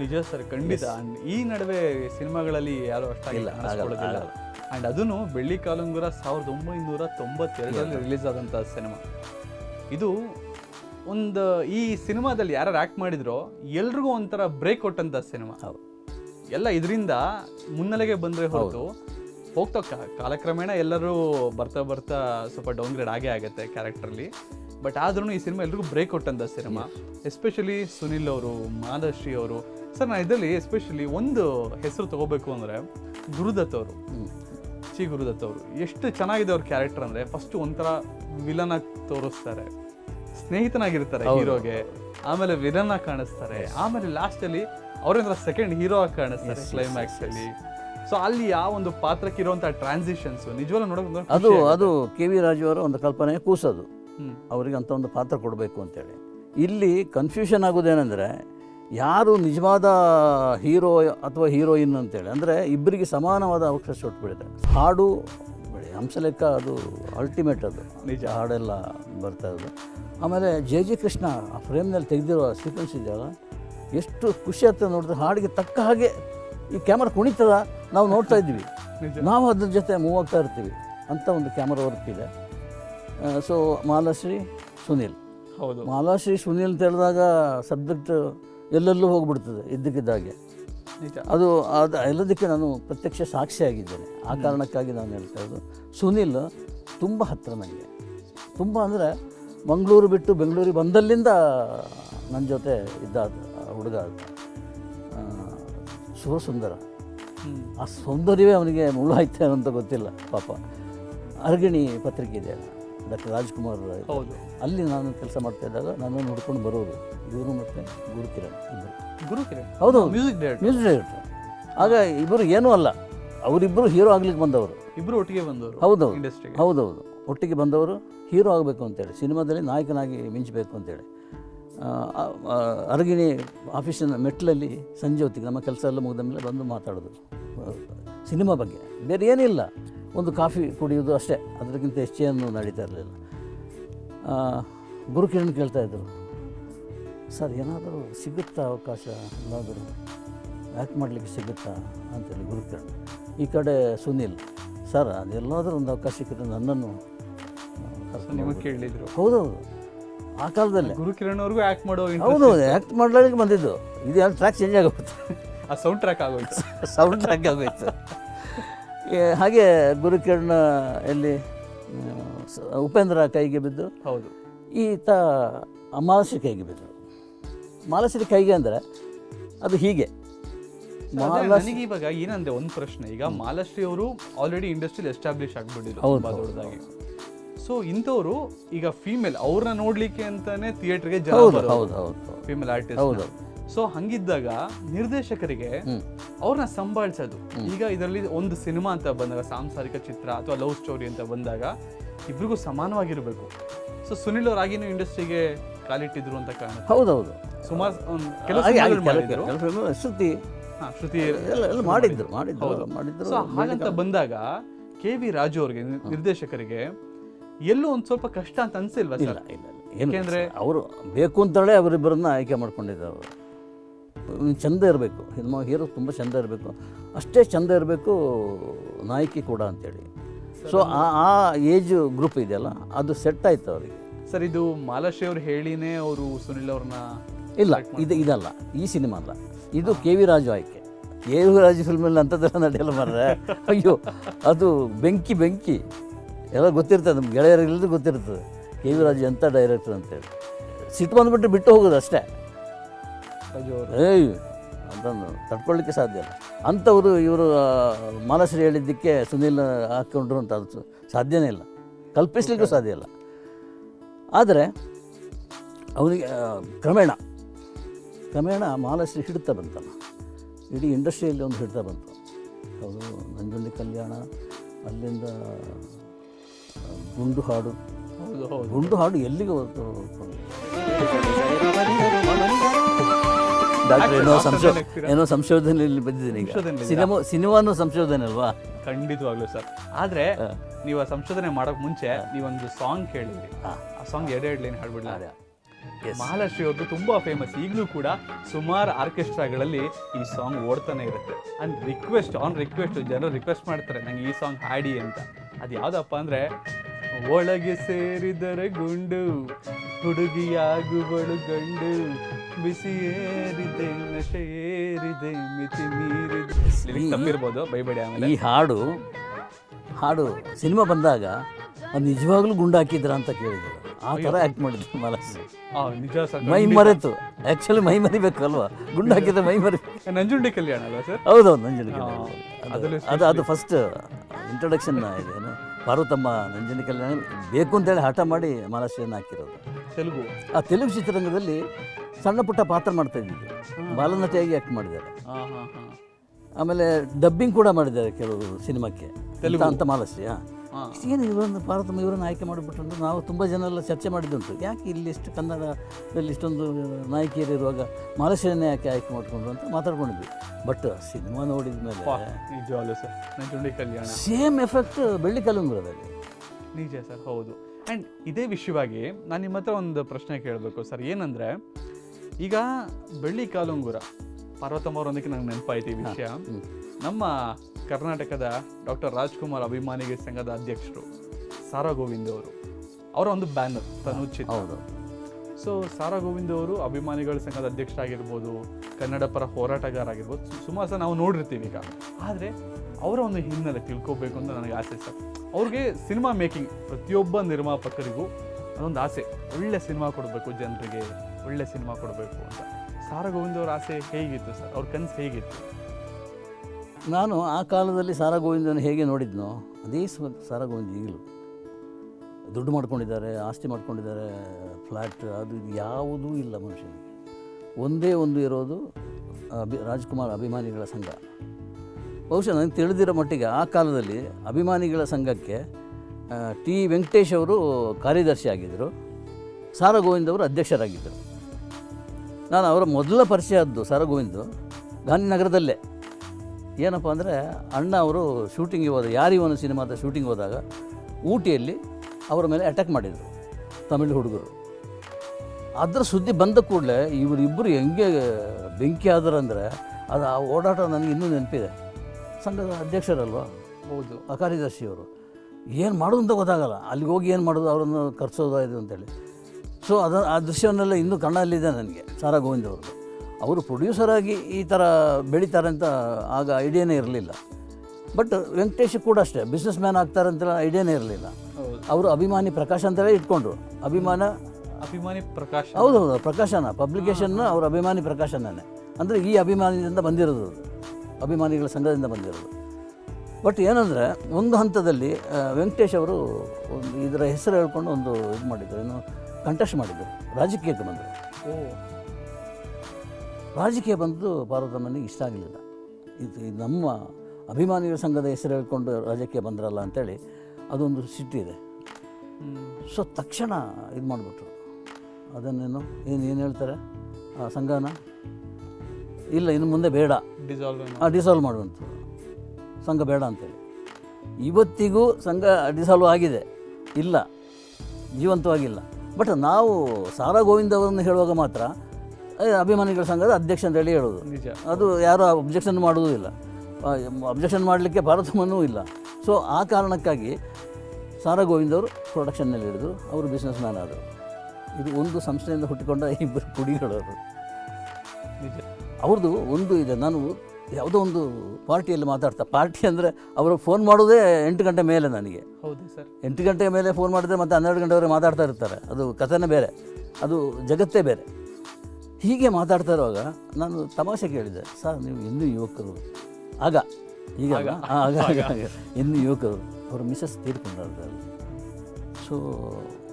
ನಿಜ ಸರ್ ಖಂಡಿತ. ಈ ನಡುವೆ ಸಿನಿಮಾಗಳಲ್ಲಿ ಯಾರು ಅಷ್ಟಾಗಿ ಇಲ್ಲ, ಆಗಲ್ಲ, ಆಗಲ್ಲ. ಅಂಡ್ ಅದನ್ನು ಬೆಳ್ಳಿ ಕಾಲುಂಗುರ ಸಾವಿರದ ಒಂಬೈನೂರ ತೊಂಬತ್ತೆರಡರಲ್ಲಿ ರಿಲೀಸ್ ಆದಂಥ ಸಿನಿಮಾ. ಇದು ಒಂದು ಈ ಸಿನಿಮಾದಲ್ಲಿ ಯಾರು ಆ್ಯಕ್ಟ್ ಮಾಡಿದ್ರೋ ಎಲ್ರಿಗೂ ಒಂಥರ ಬ್ರೇಕ್ ಕೊಟ್ಟಂಥ ಸಿನಿಮಾ. ಹೌದು. ಎಲ್ಲ ಇದರಿಂದ ಮುನ್ನೆಲೆಗೆ ಬಂದರೆ ಹೊರತು ಹೋಗ್ತಾ ಕಾಲಕ್ರಮೇಣ ಎಲ್ಲರೂ ಬರ್ತಾ ಬರ್ತಾ ಸ್ವಲ್ಪ ಡೌನ್ ಗ್ರೇಡ್ ಆಗೇ ಆಗುತ್ತೆ ಕ್ಯಾರೆಕ್ಟ್ರಲ್ಲಿ ಬಟ್ ಆದ್ರೂ ಈ ಸಿನಿಮಾ ಎಲ್ರಿಗೂ ಬ್ರೇಕ್ ಕೊಟ್ಟಂಥ ಸಿನಿಮಾ. ಎಸ್ಪೆಷಲಿ ಸುನಿಲ್ ಅವರು ಮಾಧಶ್ರೀ ಅವರು. ಸರ್ ನಾನು ಇದರಲ್ಲಿ ಎಸ್ಪೆಷಲಿ ಒಂದು ಹೆಸರು ತಗೋಬೇಕು ಅಂದರೆ ಗುರುದತ್ ಅವರು. ಚಿ ಗುರುದತ್ ಅವರು. ಎಷ್ಟು ಚೆನ್ನಾಗಿದೆ ಅವ್ರ ಕ್ಯಾರೆಕ್ಟರ್ ಅಂದರೆ ಫಸ್ಟ್ ಒಂಥರ ವಿಲನ್ ಆಗಿ ತೋರಿಸ್ತಾರೆ. ಸ್ನೇಹಿತನಾಗಿರ್ತಾರೆ ಹೀರೋಗೆ. ಆಮೇಲೆ ವಿಲನ್ ಆಗಿ ಕಾಣಿಸ್ತಾರೆ ಆಮೇಲೆ ಲಾಸ್ಟಲ್ಲಿ ಅವ್ರಿಂದ ಸೆಕೆಂಡ್ ಹೀರೋ ಆಗಿ ಕಾಣಿಸ್ತಾರೆ ಕ್ಲೈಮ್ಯಾಕ್ಸ್ ಅಲ್ಲಿ. ಸೊ ಅಲ್ಲಿ ಆ ಒಂದು ಪಾತ್ರಕ್ಕೆ ಇರುವಂತಹ ಟ್ರಾನ್ಸಿಷನ್ಸ್ ನಿಜವಾಗ್ಲೂ ನೋಡೋಕೆ ಅದು ಅದು ಕೆ ವಿ ರಾಜು ಅವರ ಒಂದು ಕಲ್ಪನೆ ಕೂಸೋದು. ಅವ್ರಿಗೆ ಅವರಿಗೆ ಅಂತ ಒಂದು ಪಾತ್ರ ಕೊಡಬೇಕು ಅಂತೇಳಿ. ಇಲ್ಲಿ ಕನ್ಫ್ಯೂಷನ್ ಆಗೋದೇನೆಂದರೆ ಯಾರು ನಿಜವಾದ ಹೀರೋ ಅಥವಾ ಹೀರೋಯಿನ್ ಅಂತೇಳಿ ಅಂದರೆ ಇಬ್ಬರಿಗೆ ಸಮಾನವಾದ ಅವಕಾಶ ಕೊಟ್ಬಿಡುತ್ತೆ ಹಾಡು ಹಂಸಲೆಕ್ಕ ಅದು ಅಲ್ಟಿಮೇಟ್ ಅದು. ನಿಜ. ಹಾಡೆಲ್ಲ ಬರ್ತಾ ಇರೋದು. ಆಮೇಲೆ ಜೆ ಜೆ ಕೃಷ್ಣ ಆ ಫ್ರೇಮ್ನಲ್ಲಿ ತೆಗೆದಿರೋ ಸೀಕ್ವೆನ್ಸ್ ಇದೆಯಲ್ಲ ಎಷ್ಟು ಖುಷಿ ಆಗ್ತದೆ ನೋಡಿದ್ರೆ ಹಾಡಿಗೆ ತಕ್ಕ ಹಾಗೆ ಈ ಕ್ಯಾಮ್ರಾ ಕುಣಿತದ ನಾವು ನೋಡ್ತಾ ಇದ್ವಿ. ನಾವು ಅದ್ರ ಜೊತೆ ಮೂವ್ ಆಗ್ತಾ ಇರ್ತೀವಿ ಅಂತ ಒಂದು ಕ್ಯಾಮ್ರಾ ವರ್ಕ್ ಇದೆ. ಸೊ ಮಾಲಾಶ್ರೀ ಸುನೀಲ್. ಹೌದು. ಮಾಲಾಶ್ರೀ ಸುನೀಲ್ ಅಂತ ಹೇಳಿದಾಗ ಸಬ್ಜೆಕ್ಟ್ ಎಲ್ಲೆಲ್ಲೂ ಹೋಗ್ಬಿಡ್ತದೆ ಇದ್ದಕ್ಕಿದ್ದಾಗೆ. ಅದು ಅದು ಎಲ್ಲದಕ್ಕೆ ನಾನು ಪ್ರತ್ಯಕ್ಷ ಸಾಕ್ಷಿಯಾಗಿದ್ದೇನೆ. ಆ ಕಾರಣಕ್ಕಾಗಿ ನಾನು ಹೇಳ್ತಾ ಇರೋದು ಸುನಿಲ್ ತುಂಬ ಹತ್ತಿರ ನನಗೆ. ತುಂಬ ಅಂದರೆ ಮಂಗಳೂರು ಬಿಟ್ಟು ಬೆಂಗಳೂರಿಗೆ ಬಂದಲ್ಲಿಂದ ನನ್ನ ಜೊತೆ ಇದ್ದ ಹುಡುಗ ಅದು. ಆ, ಶಿವಸುಂದರ. ಆ ಸೌಂದರ್ಯವೇ ಅವನಿಗೆ ಮುಳ್ಳು ಆಯ್ತೆ ಅಂತ ಗೊತ್ತಿಲ್ಲ ಪಾಪ. ಅರ್ಗಿಣಿ ಪತ್ರಿಕೆ ಇದೆ ಡಾಕ್ಟರ್ ರಾಜ್ಕುಮಾರ್. ಹೌದು. ಅಲ್ಲಿ ನಾನು ಕೆಲಸ ಮಾಡ್ತಾ ಇದ್ದಾಗ ನಾನು ನೋಡ್ಕೊಂಡು ಬರೋರು ಇವರು ಮತ್ತು ಗುರುಕಿರಣ್ ಇಬ್ಬರು ಗುರು ಕಿರಣ್? ಹೌದು. ಮ್ಯೂಸಿಕ್ ಡೈರೆಕ್ಟರ್ ಮ್ಯೂಸಿಕ್ ಡೈರೆಕ್ಟರ್ ಆಗ ಇಬ್ಬರು ಏನೂ ಅಲ್ಲ. ಅವರಿಬ್ಬರು ಹೀರೋ ಆಗ್ಲಿಕ್ಕೆ ಬಂದವರು. ಇಬ್ಬರು ಒಟ್ಟಿಗೆ ಬಂದವರು ಹೌದೌದು. ಹೌದು ಹೌದೌದು. ಒಟ್ಟಿಗೆ ಬಂದವರು ಹೀರೋ ಆಗಬೇಕು ಅಂತೇಳಿ. ಸಿನಿಮಾದಲ್ಲಿ ನಾಯಕನಾಗಿ ಮಿಂಚಬೇಕು ಅಂತೇಳಿ. ಅರಗಿಣಿ ಆಫೀಸಿನ ಮೆಟ್ಲಲ್ಲಿ ಸಂಜೆ ಹೊತ್ತಿಗೆ ನಮ್ಮ ಕೆಲಸ ಎಲ್ಲ ಮುಗಿದ ಮೇಲೆ ಬಂದು ಮಾತಾಡೋದು. ಸಿನಿಮಾ ಬಗ್ಗೆ. ಬೇರೆ ಏನಿಲ್ಲ. ಒಂದು ಕಾಫಿ ಕುಡಿಯೋದು ಅಷ್ಟೇ. ಅದಕ್ಕಿಂತ ಹೆಚ್ಚೇನು ನಡೀತಾ ಇರಲಿಲ್ಲ. ಗುರುಕಿರಣ್ ಕೇಳ್ತಾ ಇದ್ದರು ಸರ್ ಏನಾದರೂ ಸಿಗುತ್ತಾ ಅವಕಾಶ? ಎಲ್ಲಾದರೂ ಆ್ಯಕ್ಟ್ ಮಾಡಲಿಕ್ಕೆ ಸಿಗುತ್ತಾ? ಅಂತೇಳಿ ಗುರುಕಿರಣ್. ಈ ಕಡೆ ಸುನೀಲ್ ಸರ್ ಅದೆಲ್ಲಾದರೂ ಒಂದು ಅವಕಾಶ ಸಿಕ್ಕಿದ್ರೆ ನನ್ನನ್ನು ನಿಮಗೆ ಕೇಳಿದರು. ಹೌದೌದು. ಆ ಕಾಲದಲ್ಲಿ. ಗುರುಕಿರಣ್ ಅವ್ರಿಗೂ ಆ್ಯಕ್ಟ್ ಮಾಡೋ ಹೌದು ಆ್ಯಕ್ಟ್ ಮಾಡಲಿಕ್ಕೆ ಬಂದಿದ್ದು. ಇದು ಟ್ರ್ಯಾಕ್ ಚೇಂಜ್ ಆಗೋಗುತ್ತೆ ಆ ಸೌಂಡ್ ಟ್ರ್ಯಾಕ್ ಆಗೋಯ್ತು. ಸೌಂಡ್ ಟ್ರ್ಯಾಕ್ ಆಗೋಯ್ತು. ಹಾಗೆ ಗುರುಕಿರಣ ಎಲ್ಲಿ ಉಪೇಂದ್ರ ಕೈಗೆ ಬಿದ್ದು ಹೌದು. ಈತ ಮಾಲಶ್ರೀ ಕೈಗೆ ಬಿದ್ದು. ಮಾಲಶ್ರೀ ಕೈಗೆ ಅಂದರೆ ಅದು ಹೀಗೆ. ನನಗೆ ಇವಾಗ ಏನಂದ್ರೆ ಒಂದು ಪ್ರಶ್ನೆ ಈಗ ಮಾಲಶ್ರೀ ಅವರು ಆಲ್ರೆಡಿ ಇಂಡಸ್ಟ್ರಿಯಲ್ಲಿ ಎಸ್ಟಾಬ್ಲಿಷ್ ಹೌದು, ದೊಡ್ಡದಾಗಿ. ಸೊ ಇಂಥವ್ರು ಈಗ ಫೀಮೇಲ್ ಅವ್ರನ್ನ ನೋಡ್ಲಿಕ್ಕೆ ಅಂತಾನೆ ಥಿಯೇಟರ್ಗೆ ಹೌದು ಹೌದು ಹೌದು ಹೌದು. ಫೀಮೇಲ್ ಹೌದು. ಆರ್ಟಿಸ್ಟ್ ಸೊ ಹಂಗಿದ್ದಾಗ ನಿರ್ದೇಶಕರಿಗೆ. ಅವ್ರನ್ನ ಸಂಭಾಳಿಸೋದು. ಈಗ ಇದರಲ್ಲಿ ಒಂದು ಸಿನಿಮಾ ಅಂತ ಬಂದಾಗ ಸಾಂಸಾರಿಕ ಚಿತ್ರ ಅಥವಾ ಲವ್ ಸ್ಟೋರಿ ಅಂತ ಬಂದಾಗ ಇಬ್ರಿಗೂ ಸಮಾನವಾಗಿರ್ಬೇಕು. ಸೊ ಸುನಿಲ್ ಅವ್ರು ಆಗಿನ ಇಂಡಸ್ಟ್ರಿಗೆ ಕಾಲಿಟ್ಟಿದ್ರು ಅಂತ ಕಾರಣ ಹೌದೌದು. ಸುಮಾರು ಕೆಲವು ಶ್ರುತಿ. ಮಾಡಿದ್ರು. ಮಾಡಿದ್ರು ಮಾಡಿದ್ರು ಸೊ ಹಾಗಂತ ಬಂದಾಗ ಕೆ ವಿ ರಾಜು ಅವ್ರಿಗೆ ನಿರ್ದೇಶಕರಿಗೆ ಎಲ್ಲೂ ಒಂದ್ ಸ್ವಲ್ಪ ಕಷ್ಟ ಅಂತ ಅನ್ಸಿಲ್ವಾ ಸರ್? ಇಲ್ಲ. ಯಾಕೆಂದ್ರೆ ಅವರು ಬೇಕು ಅಂತಲೇ ಅವರಿಬ್ಬರನ್ನ ಆಯ್ಕೆ ಮಾಡ್ಕೊಂಡಿದ್ದಾರೆ ಚಂದ ಇರಬೇಕು. ಸಿನಿಮಾ ಹೀರೋ ತುಂಬ ಚಂದ ಇರಬೇಕು. ಅಷ್ಟೇ ಚಂದ ಇರಬೇಕು ನಾಯಕಿ ಕೂಡ ಅಂತೇಳಿ. ಸೊ ಆ ಆ ಏಜ್ ಗ್ರೂಪ್ ಇದೆಯಲ್ಲ ಅದು ಸೆಟ್ ಆಯಿತು ಅವರಿಗೆ. ಸರ್ ಇದು ಮಾಲಾಶ್ರೀ ಅವ್ರು ಹೇಳಿನೇ ಅವರು ಸುನಿಲ್ ಅವ್ರನ್ನ ಇಲ್ಲ ಇದು ಇದಲ್ಲ ಈ ಸಿನಿಮಾ ಅಲ್ಲ. ಇದು ಕೆ ವಿ ರಾಜು ಆಯ್ಕೆ. ಕೆ ವಿ ರಾಜು ಫಿಲ್ಮಲ್ಲಿ ಅಂಥದ್ದೆಲ್ಲ ನಡೆಯಲ್ಲ ಮಾರ್ರೆ. ಅಯ್ಯೋ ಅದು ಬೆಂಕಿ ಬೆಂಕಿ. ಎಲ್ಲ ಗೊತ್ತಿರ್ತದೆ ನಮ್ಮ ಗೆಳೆಯರಿಗೆಲ್ಲದು ಗೊತ್ತಿರ್ತದೆ. ಕೆ ವಿ ರಾಜು ಎಂಥ ಡೈರೆಕ್ಟರ್ ಅಂತೇಳಿ. ಸಿಟ್ಟು ಬಂದುಬಿಟ್ಟು ಬಿಟ್ಟು ಹೋಗೋದು ಅಷ್ಟೇ. ಏಯ್ ಅದನ್ನು ತಡ್ಕೊಳ್ಳಿಕ್ಕೆ ಸಾಧ್ಯ ಇಲ್ಲ. ಅಂಥವರು ಇವರು ಮಾಲಶ್ರೀ ಹೇಳಿದ್ದಕ್ಕೆ ಸುನೀಲ್ ಹಾಕ್ಕೊಂಡ್ರು ಅಂತ ಅದು ಸಾಧ್ಯನೇ ಇಲ್ಲ. ಕಲ್ಪಿಸ್ಲಿಕ್ಕೂ ಸಾಧ್ಯ ಇಲ್ಲ. ಆದರೆ ಅವನಿಗೆ ಕ್ರಮೇಣ ಕ್ರಮೇಣ ಮಾಲಶ್ರೀ ಹಿಡ್ತಾ ಬಂತಲ್ಲ ಇಡೀ ಇಂಡಸ್ಟ್ರಿಯಲ್ಲಿ ಒಂದು ಹಿಡ್ತಾ ಬಂತು. ಅವರು ನಂಜುಂಡಿ ಕಲ್ಯಾಣ ಅಲ್ಲಿಂದ ಗುಂಡು ಹಾಡು ಗುಂಡು ಹಾಡು ಎಲ್ಲಿಗೆ ಹೋಯ್ತು ಡಾಕ್ಟರ್ ಏನೋ ಸಂಶೋಧನೆ ಏನೋ ಸಂಶೋಧನೆಯಲ್ಲಿ ಬಂದಿದ್ದೀನಿ ಈಗ. ಸಂಶೋಧನೆಯಲ್ಲಿ ಸಿನಿಮಾ ಸಿನಿಮಾನು ಸಂಶೋಧನೆ ಅಲ್ವಾ ಖಂಡಿತವಾಗ್ಲೂ ಸರ್. ಆದ್ರೆ ನೀವು ಆ ಸಂಶೋಧನೆ ಮಾಡಕ್ ಮುಂಚೆ ನೀವೊಂದು ಸಾಂಗ್ ಕೇಳಿದ್ರಿ. ಆ ಸಾಂಗ್ ಎರಡೆರಡು ಲೈನ್ ಹಾಡ್ಬಿಡ್ಲ ಅದೇ. ಮಹಾಲಕ್ಷ್ಮಿ ಅವ್ರದ್ದು ತುಂಬಾ ಫೇಮಸ್ ಈಗಲೂ ಕೂಡ ಸುಮಾರು ಆರ್ಕೆಸ್ಟ್ರಾಗಳಲ್ಲಿ ಈ ಸಾಂಗ್ ಓಡ್ತಾನೆ ಇರುತ್ತೆ. ಅಂಡ್ ರಿಕ್ವೆಸ್ಟ್ ಆನ್ ರಿಕ್ವೆಸ್ಟ್ ಜನರು ರಿಕ್ವೆಸ್ಟ್ ಮಾಡ್ತಾರೆ ನಂಗೆ ಈ ಸಾಂಗ್ ಹಾಡಿ ಅಂತ. ಅದು ಯಾವ್ದಪ್ಪ ಅಂದ್ರೆ ಒಳಗೆ ಸೇರಿದರೆ ಗುಂಡು ಹುಡುಗಿಯಾಗುವಳು ಗಂಡು ಬಿಸಿ ಏರಿದೆ ನಶೆ ಏರಿದೆ ಮಿತಿ ಮೀರಿದೆ. ತಪ್ಪಿರ್ಬೋದು ಬೈಬೇಡಿ ಆಮೇಲೆ. ಈ ಹಾಡು ಹಾಡು ಸಿನಿಮಾ ಬಂದಾಗ ಅದು ನಿಜವಾಗ್ಲೂ ಗುಂಡು ಹಾಕಿದ್ರ ಅಂತ ಕೇಳಿದ್ರು. ಆ ಥರ ಆ್ಯಕ್ಟ್ ಮಾಡಿದ್ರು ಮನಸ್ಸು. ನಿಜ ಮೈ ಮರೆತು. ಆ್ಯಕ್ಚುಲಿ ಮೈ ಮರಿಬೇಕು ಅಲ್ವಾ ಗುಂಡು ಹಾಕಿದ್ರೆ ಮೈ ಮರಿ ನಂಜುಂಡಿ ಕಲ್ಯಾಣ ಅಲ್ಲ ಸರ್? ಹೌದೌದು ನಂಜುಂಡಿ ಕಲ್ಯಾಣ. ಅದು ಅದು ಫಸ್ಟ್ ಇಂಟ್ರೊಡಕ್ಷನ್ ಇದೇನು ಪಾರ್ವತಮ್ಮ ನಂಜುಂಡಿ ಕಲ್ಯಾಣ. ಬೇಕು ಅಂತೇಳಿ ಹಠ ಮಾಡಿ ಮಾಲಾಶ್ರೀಯನ್ನು ಹಾಕಿರೋದು? ತೆಲುಗು. ಆ ತೆಲುಗು ಚಿತ್ರರಂಗದಲ್ಲಿ ಸಣ್ಣ ಪುಟ್ಟ ಪಾತ್ರ ಮಾಡ್ತಾ ಇದ್ದಿದ್ದು ಬಾಲನಟಿಯಾಗಿ ಆ್ಯಕ್ಟ್ ಮಾಡಿದ್ದಾರೆ. ಆಮೇಲೆ ಡಬ್ಬಿಂಗ್ ಕೂಡ ಮಾಡಿದ್ದಾರೆ ಕೆಲವು ಸಿನಿಮಾಕ್ಕೆ. ಅಂತ ಮಾಲಸ್ಯ ಏನು ಇವರನ್ನು ಭಾರತ ಇವರನ್ನು ಆಯ್ಕೆ ಮಾಡಿಬಿಟ್ರು ಅಂತ ನಾವು ತುಂಬ ಜನ ಎಲ್ಲ ಚರ್ಚೆ ಮಾಡಿದ್ದುಂಟು. ಯಾಕೆ ಇಲ್ಲಿ ಇಷ್ಟು ಕನ್ನಡದಲ್ಲಿ ಇಷ್ಟೊಂದು ನಾಯಕಿಯರು ಇರುವಾಗ ಯಾಕೆ ಆಯ್ಕೆ ಮಾಡಿಕೊಂಡು ಅಂತ ಮಾತಾಡ್ಕೊಂಡಿದ್ವಿ. ಬಟ್ ಸಿನಿಮಾ ನೋಡಿದ ಮೇಲೆ ಸೇಮ್ ಎಫೆಕ್ಟ್ ಬೆಳ್ಳಿ ಕಲುಂಗುರದಲ್ಲಿ. ನಿಜ ಸರ್ ಹೌದು. ಆ್ಯಂಡ್ ಇದೇ ವಿಷಯವಾಗಿ ನಾನು ನಿಮ್ಮ ಹತ್ರ ಒಂದು ಪ್ರಶ್ನೆ ಕೇಳಬೇಕು ಸರ್. ಏನಂದರೆ ಈಗ ಬೆಳ್ಳಿ ಕಾಲುಂಗುರ ಪಾರ್ವತಮ್ಮ ನಂಗೆ ನೆನಪಾಯ್ತು ಈ ವಿಷಯ. ನಮ್ಮ ಕರ್ನಾಟಕದ ಡಾಕ್ಟರ್ ರಾಜ್ಕುಮಾರ್ ಅಭಿಮಾನಿಗಳ ಸಂಘದ ಅಧ್ಯಕ್ಷರು ಸಾರಾ ಗೋವಿಂದ್ ಅವರು. ಅವರ ಒಂದು ಬ್ಯಾನರ್ ತನುಚಿತ್ ಚಿತ್ರ. ಹೌದು. ಸೊ ಸಾರಾ ಗೋವಿಂದ್ ಅವರು ಅಭಿಮಾನಿಗಳ ಸಂಘದ ಅಧ್ಯಕ್ಷರಾಗಿರ್ಬೋದು ಕನ್ನಡ ಪರ ಹೋರಾಟಗಾರ ಆಗಿರ್ಬೋದು ಸುಮಾರು ಸಹ ನಾವು ನೋಡಿರ್ತೀವಿ ಈಗ. ಆದರೆ ಅವರ ಒಂದು ಹಿನ್ನೆಲೆ ತಿಳ್ಕೊಬೇಕು ಅಂತ ನನಗೆ ಆಸೆ ಸರ್. ಅವ್ರಿಗೆ ಸಿನಿಮಾ ಮೇಕಿಂಗ್ ಪ್ರತಿಯೊಬ್ಬ ನಿರ್ಮಾಪಕರಿಗೂ ಅದೊಂದು ಆಸೆ. ಒಳ್ಳೆ ಸಿನಿಮಾ ಕೊಡಬೇಕು ಜನರಿಗೆ. ಒಳ್ಳೆ ಸಿನಿಮಾ ಕೊಡಬೇಕು ಅಂತ. ಸಾರಾ ಗೋವಿಂದ್ ಅವ್ರ ಆಸೆ ಹೇಗಿತ್ತು ಸರ್? ಅವ್ರ ಕನಸು ಹೇಗಿತ್ತು? ನಾನು ಆ ಕಾಲದಲ್ಲಿ ಸಾರಗೋವಿಂದನ ಹೇಗೆ ನೋಡಿದ್ನೋ, ಅದೇ ಸಾರಗೋವಿಂದ ಸಾರಾ ಗೋವಿಂದ ಈಗಲೂ. ದುಡ್ಡು ಮಾಡ್ಕೊಂಡಿದ್ದಾರೆ, ಆಸ್ತಿ ಮಾಡ್ಕೊಂಡಿದ್ದಾರೆ, ಫ್ಲ್ಯಾಟ್ ಅದು ಇದು ಯಾವುದೂ ಇಲ್ಲ ಮನುಷ್ಯನಿಗೆ. ಒಂದೇ ಒಂದು ಇರೋದು ಅಭಿ, ರಾಜ್ಕುಮಾರ್ ಅಭಿಮಾನಿಗಳ ಸಂಘ. ಬಹುಶಃ ನನಗೆ ತಿಳಿದಿರೋ ಮಟ್ಟಿಗೆ ಆ ಕಾಲದಲ್ಲಿ ಅಭಿಮಾನಿಗಳ ಸಂಘಕ್ಕೆ ಟಿ ವೆಂಕಟೇಶ್ ಅವರು ಕಾರ್ಯದರ್ಶಿ ಆಗಿದ್ದರು. ಸಾರಾ ಗೋವಿಂದ್ ಅವರು ಅಧ್ಯಕ್ಷರಾಗಿದ್ದರು. ನಾನು ಅವರ ಮೊದಲ ಪರಿಚಯ ಆದ್ದು ಸರ ಗೋವಿಂದು ಗಾಂಧಿನಗರದಲ್ಲೇ. ಏನಪ್ಪ ಅಂದರೆ ಅಣ್ಣ ಅವರು ಶೂಟಿಂಗಿಗೆ ಹೋದ ಯಾರಿವನು ಸಿನಿಮಾದ ಶೂಟಿಂಗ್ ಹೋದಾಗ ಊಟಿಯಲ್ಲಿ ಅವರ ಮೇಲೆ ಅಟ್ಯಾಕ್ ಮಾಡಿದರು ತಮಿಳು ಹುಡುಗರು. ಅದರ ಸುದ್ದಿ ಬಂದ ಕೂಡಲೇ ಇವರಿಬ್ಬರು ಹೆಂಗೆ ಬೆಂಕಿ ಆದರಂದರೆ ಅದು ಆ ಓಡಾಟ ನನಗೆ ಇನ್ನೂ ನೆನಪಿದೆ. ಸಂಘದ ಅಧ್ಯಕ್ಷರಲ್ವಾ? ಹೌದು. ಅಕಾರಿದರ್ಶಿಯವರು ಏನು ಮಾಡೋದು ಅಂತ ಗೊತ್ತಾಗಲ್ಲ. ಅಲ್ಲಿಗೆ ಹೋಗಿ ಏನು ಮಾಡೋದು ಅವರನ್ನು ಕರ್ಸೋದು ಇದು ಅಂತೇಳಿ. ಸೊ ಅದು ಆ ದೃಶ್ಯವನ್ನೆಲ್ಲ ಇನ್ನೂ ಕಣ್ಣಲ್ಲಿದೆ ನನಗೆ ಸಾರಾ ಗೋವಿಂದ್ ಅವರು ಅವರು ಪ್ರೊಡ್ಯೂಸರ್ ಆಗಿ ಈ ಥರ ಬೆಳೀತಾರೆ ಅಂತ ಆಗ ಐಡಿಯಾನೇ ಇರಲಿಲ್ಲ. ಬಟ್ ವೆಂಕಟೇಶ್ ಕೂಡ ಅಷ್ಟೇ ಬಿಸ್ನೆಸ್ ಮ್ಯಾನ್ ಆಗ್ತಾರೆ ಅಂತ ಐಡಿಯಾನೇ ಇರಲಿಲ್ಲ. ಅವರು ಅಭಿಮಾನಿ ಪ್ರಕಾಶ್ ಅಂತಲೇ ಇಟ್ಕೊಂಡ್ರು. ಅಭಿಮಾನ ಅಭಿಮಾನಿ ಪ್ರಕಾಶ್ ಹೌದು ಹೌದು ಪ್ರಕಾಶನ ಪಬ್ಲಿಕೇಶನ್ ಅವ್ರ ಅಭಿಮಾನಿ ಪ್ರಕಾಶನೇ ಅಂದರೆ ಈ ಅಭಿಮಾನಿಯಿಂದ ಬಂದಿರೋದು ಅಭಿಮಾನಿಗಳ ಸಂಘದಿಂದ ಬಂದಿರೋದು. ಬಟ್ ಏನಂದರೆ ಒಂದು ಹಂತದಲ್ಲಿ ವೆಂಕಟೇಶ್ ಅವರು ಒಂದು ಇದರ ಹೆಸರು ಹೇಳ್ಕೊಂಡು ಒಂದು ಇದು ಮಾಡಿದ್ರು. ಏನು ಕಂಟೆಸ್ಟ್ ಮಾಡಿದರು ರಾಜಕೀಯಕ್ಕೆ ಬಂದರು ಓ. ರಾಜಕೀಯ ಬಂದು ಪಾರ್ವತಮ್ಮನಿಗೆ ಇಷ್ಟ ಆಗಲಿಲ್ಲ. ಇದು ನಮ್ಮ ಅಭಿಮಾನಿಗಳ ಸಂಘದ ಹೆಸರು ಹೇಳ್ಕೊಂಡು ರಾಜಕೀಯ ಬಂದ್ರಲ್ಲ ಅಂತೇಳಿ ಅದೊಂದು ಸಿಟ್ಟಿದೆ. ಸೊ ತಕ್ಷಣ ಇದು ಮಾಡಿಬಿಟ್ರು. ಅದನ್ನೇನು ಏನು ಏನು ಹೇಳ್ತಾರೆ? ಆ ಸಂಘನ? ಇಲ್ಲ ಇನ್ನು ಮುಂದೆ ಬೇಡ. ಡಿಸಾಲ್ವ್ ಡಿಸಾಲ್ವ್ ಮಾಡುವಂಥ ಸಂಘ ಬೇಡ ಅಂತೇಳಿ. ಇವತ್ತಿಗೂ ಸಂಘ ಡಿಸಾಲ್ವ್ ಆಗಿದೆ. ಇಲ್ಲ. ಜೀವಂತವಾಗಿಲ್ಲ. ಬಟ್ ನಾವು ಸಾರಾ ಗೋವಿಂದ ಅವರನ್ನು ಹೇಳುವಾಗ ಮಾತ್ರ ಅಭಿಮಾನಿಗಳ ಸಂಘದ ಅಧ್ಯಕ್ಷ ಅಂತೇಳಿ ಹೇಳೋದು. ನಿಜ. ಅದು ಯಾರು ಅಬ್ಜೆಕ್ಷನ್ ಮಾಡುವುದಿಲ್ಲ ಅಬ್ಜೆಕ್ಷನ್ ಮಾಡಲಿಕ್ಕೆ ಭಾರತಮನೂ ಇಲ್ಲ. ಸೊ ಆ ಕಾರಣಕ್ಕಾಗಿ ಸಾರಾ ಗೋವಿಂದ್ ಅವರು ಪ್ರೊಡಕ್ಷನ್ನಲ್ಲಿ ಹಿಡಿದು ಅವರು ಬಿಸ್ನೆಸ್ ಮ್ಯಾನ್ ಆದರು. ಇದು ಒಂದು ಸಂಸ್ಥೆಯಿಂದ ಹುಟ್ಟಿಕೊಂಡ ಇಬ್ಬರು ಕುಡಿಗಳವರು. ಅವ್ರದ್ದು ಒಂದು ಇದೆ. ನಾನು ಯಾವುದೋ ಒಂದು ಪಾರ್ಟಿಯಲ್ಲಿ ಮಾತಾಡ್ತಾ ಪಾರ್ಟಿ ಅಂದರೆ ಅವರು ಫೋನ್ ಮಾಡೋದೇ ಎಂಟು ಗಂಟೆ ಮೇಲೆ ನನಗೆ. ಹೌದು ಸರ್. ಎಂಟು ಗಂಟೆ ಮೇಲೆ ಫೋನ್ ಮಾಡಿದ್ರೆ ಮತ್ತೆ ಹನ್ನೆರಡು ಗಂಟೆವರೆಗೆ ಮಾತಾಡ್ತಾ ಇರ್ತಾರೆ. ಅದು ಕಥೆನೇ ಬೇರೆ. ಅದು ಜಗತ್ತೇ ಬೇರೆ. ಹೀಗೆ ಮಾತಾಡ್ತಾ ಇರುವಾಗ ನಾನು ತಮಾಷೆ ಕೇಳಿದೆ ಸರ್ ನೀವು ಇನ್ನೂ ಯುವಕರು. ಆಗ ಈಗ ಆಗ. ಇನ್ನೂ ಯುವಕರು. ಅವರು ಮಿಸಸ್ ತೀರ್ಕೊಂಡ್ರು ಸೊ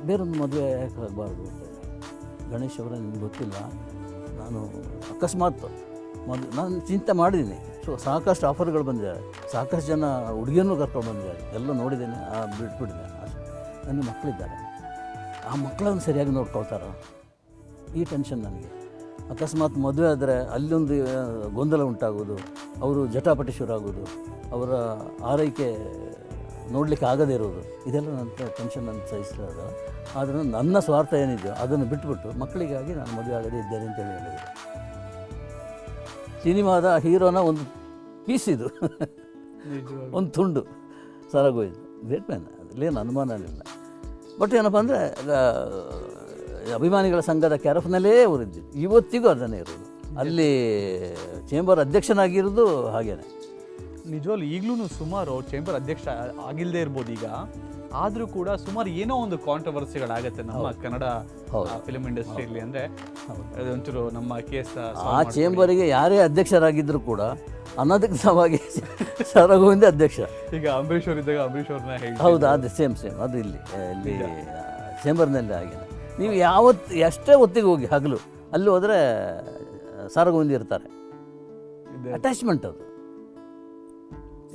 ಬೇರೊಂದು ಮದುವೆ ಯಾಕೆ ಆಗಬಾರ್ದು? ಗಣೇಶ್ ಅವರ ನಿಮ್ಗೆ ಗೊತ್ತಿಲ್ಲ. ನಾನು ಅಕಸ್ಮಾತ್ ಮದು ನಾನು ಚಿಂತೆ ಮಾಡಿದ್ದೀನಿ ಸೊ, ಸಾಕಷ್ಟು ಆಫರ್ಗಳು ಬಂದಿದ್ದಾರೆ ಸಾಕಷ್ಟು ಜನ ಹುಡುಗಿಯನ್ನು ಕರ್ಕೊಂಡು ಬಂದಿದ್ದಾರೆ. ಎಲ್ಲ ನೋಡಿದ್ದೇನೆ. ಆ ಬಿಟ್ಬಿಟ್ಟಿದ್ದೆ ನನ್ನ ಮಕ್ಕಳಿದ್ದಾರೆ ಆ ಮಕ್ಕಳನ್ನು ಸರಿಯಾಗಿ ನೋಡ್ಕೊಳ್ತಾರ? ಈ ಟೆನ್ಷನ್ ನನಗೆ. ಅಕಸ್ಮಾತ್ ಮದುವೆ ಆದರೆ ಅಲ್ಲೊಂದು ಗೊಂದಲ ಉಂಟಾಗೋದು. ಅವರು ಜಟಾಪಟಿ ಶುರು ಆಗೋದು ಅವರ ಆರೈಕೆ ನೋಡಲಿಕ್ಕೆ ಆಗದೇ ಇರೋದು. ಇದೆಲ್ಲ ನನ್ನ ಟೆನ್ಷನ್ ನನ್ನ ಇದ್ದಾರೆ ಆದರೆ ನನ್ನ ಸ್ವಾರ್ಥ ಏನಿದೆಯೋ ಅದನ್ನು ಬಿಟ್ಬಿಟ್ಟು ಮಕ್ಕಳಿಗಾಗಿ ನಾನು ಮದುವೆ ಆಗದೇ ಇದ್ದೇನೆ ಅಂತೇಳಿ ಹೇಳಿದರು. ಸಿನಿಮಾದ ಹೀರೋನ ಒಂದು ಪೀಸ್ ಇದು ಒಂದು ತುಂಡು ಸರಗೋಯ್ದು ಗ್ರೇಟ್ ಮ್ಯಾನ್ ಅನುಮಾನ ಆಗಲಿಲ್ಲ ಬಟ್ ಏನಪ್ಪ ಅಂದರೆ ಅಭಿಮಾನಿಗಳ ಸಂಘದ ಕ್ಯಾರಫ್ನಲ್ಲೇ ಅವರಿದ್ದು ಇವತ್ತಿಗೂ ಅದನ್ನೇ ಇರೋದು. ಅಲ್ಲಿ ಚೇಂಬರ್ ಅಧ್ಯಕ್ಷನಾಗಿರೋದು ಹಾಗೇನೆ. ನಿಜವಾಗ್ಲೂ ಈಗಲೂ ಸುಮಾರು ಚೇಂಬರ್ ಅಧ್ಯಕ್ಷ ಆಗಿಲ್ಲದೆ ಇರ್ಬೋದು ಈಗ. ಆದರೂ ಕೂಡ ಸುಮಾರು ಏನೋ ಒಂದು ಕಾಂಟ್ರವರ್ಸಿಗಳಾಗತ್ತೆ ನಮ್ಮ ಕನ್ನಡ ಫಿಲ್ಮ್ ಇಂಡಸ್ಟ್ರಿಯಲ್ಲಿ ಅಂದ್ರೆ ಅದೊಂಚೂರು ನಮ್ಮ ಕೇಸ್ ಆ ಚೇಂಬರಿಗೆ ಯಾರೇ ಅಧ್ಯಕ್ಷರಾಗಿದ್ದರೂ ಕೂಡ ಅನಧಿಕೃತವಾಗಿ ಸರಗೋವಿಂದ ಅಧ್ಯಕ್ಷ. ಈಗ ಅಂಬರೀಶ್ ಅವ್ರು ಇದ್ದಾಗ ಅಂಬರೀಶ್ ಅವ್ರನ್ನ ಹೇಳಿ ಹೌದು ಅದು ಸೇಮ್ ಸೇಮ್ ಅದು ಇಲ್ಲಿ ಇಲ್ಲಿ ಚೇಂಬರ್ನಲ್ಲಿ ಆಗಿದೆ ನೀವು ಯಾವತ್ತು ಎಷ್ಟೇ ಹೊತ್ತಿಗೆ ಹೋಗಿ ಹಗಲು ಅಲ್ಲಿ ಹೋದರೆ ಸರಗೋವಿಂದ ಇರ್ತಾರೆ. ಅಟ್ಯಾಚ್ಮೆಂಟ್ ಅದು.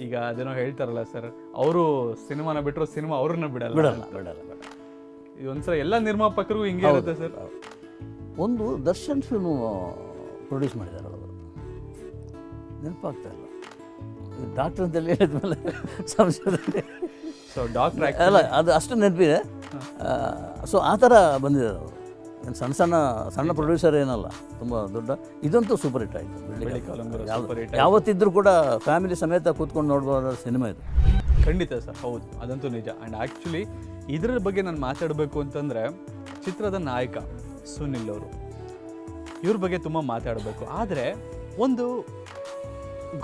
ಈಗ ಅದೇನೋ ಹೇಳ್ತಾರಲ್ಲ ಸರ್ ಅವರು ಸಿನಿಮಾನ ಬಿಟ್ಟರು ಸಿನಿಮಾ ಅವ್ರನ್ನ ಬಿಡಲ್ಲ. ಬಿಡಲ್ಲ ಬಿಡಲ್ಲ ಬಿಡಲ್ಲ. ಒಂದ್ಸಲ ಎಲ್ಲ ನಿರ್ಮಾಪಕರಿಗೂ ಹಿಂಗೆ ಇರುತ್ತೆ ಸರ್. ಒಂದು ದರ್ಶನ್ ಫಿಲ್ಮ್ ಪ್ರೊಡ್ಯೂಸ್ ಮಾಡಿದ್ದಾರೆ ಅವರು. ನೆನಪಾಗ್ತಾ ಇಲ್ಲ. ಡಾಕ್ಟರ್ ಅಂತ ಹೇಳಿದ್ಮೇಲೆ ಸಂಶೋಧನೆ ಸೊ ಡಾಕ್ಟರ್ ಅಲ್ಲ ಅದು ಅಷ್ಟು ನೆನಪಿದೆ. ಸೊ ಆ ಥರ ಬಂದಿದ್ದಾರೆ ಅವರು. ಸಣ್ಣ ಸಣ್ಣ ಸಣ್ಣ ಪ್ರೊಡ್ಯೂಸರ್ ಏನಲ್ಲ ತುಂಬ ದೊಡ್ಡ. ಇದಂತೂ ಸೂಪರ್ ಹಿಟ್ ಆಯಿತು. ಯಾವತ್ತಿದ್ರೂ ಕೂಡ ಫ್ಯಾಮಿಲಿ ಸಮೇತ ಕೂತ್ಕೊಂಡು ನೋಡ್ಬೋದಾದ ಸಿನಿಮಾ ಇದು. ಖಂಡಿತ ಸರ್ ಹೌದು. ಅದಂತೂ ನಿಜ. ಆ್ಯಂಡ್ ಆ್ಯಕ್ಚುಲಿ ಇದರ ಬಗ್ಗೆ ನಾನು ಮಾತಾಡಬೇಕು ಅಂತಂದರೆ ಚಿತ್ರದ ನಾಯಕ ಸುನಿಲ್ ಅವರು. ಇವ್ರ ಬಗ್ಗೆ ತುಂಬ ಮಾತಾಡಬೇಕು. ಆದರೆ ಒಂದು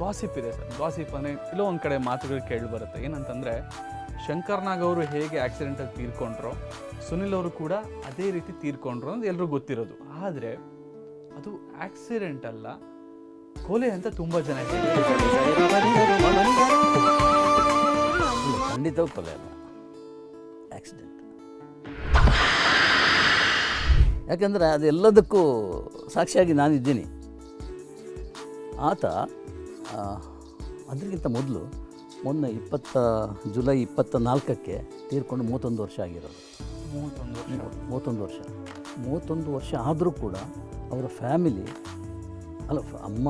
ಗಾಸಿಪ್ ಇದೆ ಸರ್. ಗಾಸಿಪ್ ಅಂದರೆ ಇಲ್ಲೋ ಒಂದು ಕಡೆ ಮಾತುಗಳು ಕೇಳಿ ಬರುತ್ತೆ. ಏನಂತಂದರೆ ಶಂಕರ್ನಾಗ್ ಅವರು ಹೇಗೆ ಆಕ್ಸಿಡೆಂಟಲ್ಲಿ ತೀರ್ಕೊಂಡ್ರೋ ಸುನಿಲ್ ಅವರು ಕೂಡ ಅದೇ ರೀತಿ ತೀರ್ಕೊಂಡ್ರು ಅಂತ ಎಲ್ಲರೂ ಗೊತ್ತಿರೋದು. ಆದರೆ ಅದು ಆಕ್ಸಿಡೆಂಟ್ ಅಲ್ಲ ಕೊಲೆ ಅಂತ ತುಂಬ ಜನ ಖಂಡಿತ ಕೊಲೆ ಅಲ್ಲ. ಆಕ್ಸಿಡೆಂಟ್ ಯಾಕಂದರೆ ಅದೆಲ್ಲದಕ್ಕೂ ಸಾಕ್ಷಿಯಾಗಿ ನಾನಿದ್ದೀನಿ. ಆತ ಆ, ಅದಕ್ಕಿಂತ ಮೊದಲು ಮೊನ್ನೆ ಇಪ್ಪತ್ತ ಜುಲೈ ಇಪ್ಪತ್ತ ನಾಲ್ಕಕ್ಕೆ ತೀರ್ಕೊಂಡು ಮೂವತ್ತೊಂದು ವರ್ಷ ಆಗಿರೋದು. ಮೂವತ್ತೊಂದು ವರ್ಷ. ಮೂವತ್ತೊಂದು ವರ್ಷ. ಆದರೂ ಕೂಡ ಅವರ ಫ್ಯಾಮಿಲಿ, ಅಲ್ಲ ಅಮ್ಮ,